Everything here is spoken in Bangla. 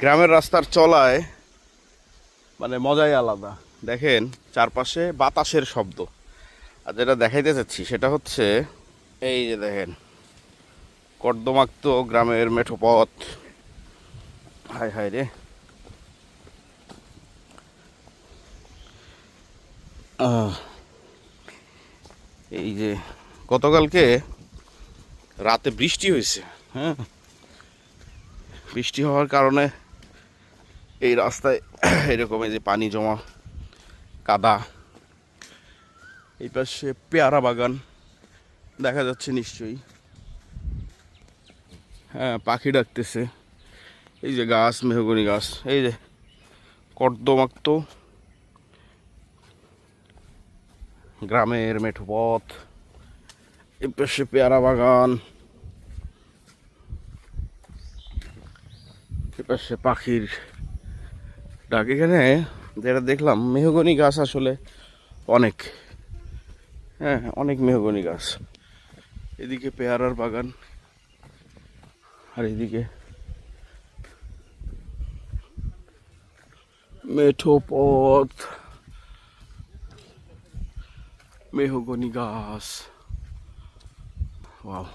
গ্রামের রাস্তার চলায় মানে মজাই আলাদা। দেখেন, চারপাশে বাতাসের শব্দ। আর যেটা দেখাইতে চাচ্ছি, সেটা হচ্ছে এই যে দেখেন, কর্দমাক্ত গ্রামের মেঠোপথ। হায় হায় রে। এই যে গতকালকে রাতে বৃষ্টি হয়েছে হ্যাঁ? বৃষ্টি হওয়ার কারণে এই রাস্তায় এরকম এই যে পানি জমা, কাদা, এই পাশে পেয়ারা বাগান দেখা যাচ্ছে নিশ্চয়ই। হ্যাঁ পাখি ডাকতেছে। এই যে গাছ, মেহগনি গাছ, এই যে কর্দমাক্ত গ্রামের মেঠো পথ, এই পাশে পেয়ারা বাগান এপাশে পাখির ডাক এখানে, যেটা দেখলাম, মেহগনি গাছ আসলে অনেক। হ্যাঁ অনেক মেহগনি গাছ। এদিকে পেয়ারার বাগান, আর এদিকে মেঠো পথ, মেহগনি গাছ। ওয়াও।